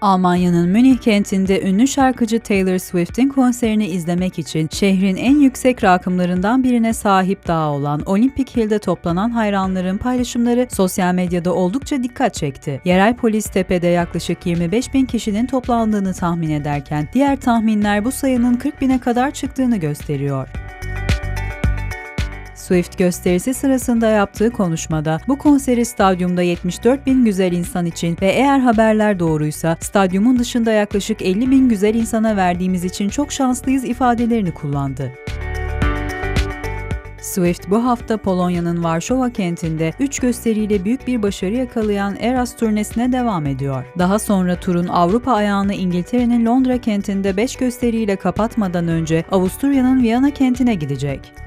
Almanya'nın Münih kentinde ünlü şarkıcı Taylor Swift'in konserini izlemek için şehrin en yüksek rakımlarından birine sahip dağı olan Olympic Hill'de toplanan hayranların paylaşımları sosyal medyada oldukça dikkat çekti. Yerel polis tepede yaklaşık 25 bin kişinin toplandığını tahmin ederken diğer tahminler bu sayının 40 bine kadar çıktığını gösteriyor. Swift gösterisi sırasında yaptığı konuşmada bu konseri stadyumda 74 bin güzel insan için ve eğer haberler doğruysa stadyumun dışında yaklaşık 50 bin güzel insana verdiğimiz için çok şanslıyız ifadelerini kullandı. Swift bu hafta Polonya'nın Varşova kentinde 3 gösteriyle büyük bir başarı yakalayan Eras turnesine devam ediyor. Daha sonra turun Avrupa ayağını İngiltere'nin Londra kentinde 5 gösteriyle kapatmadan önce Avusturya'nın Viyana kentine gidecek.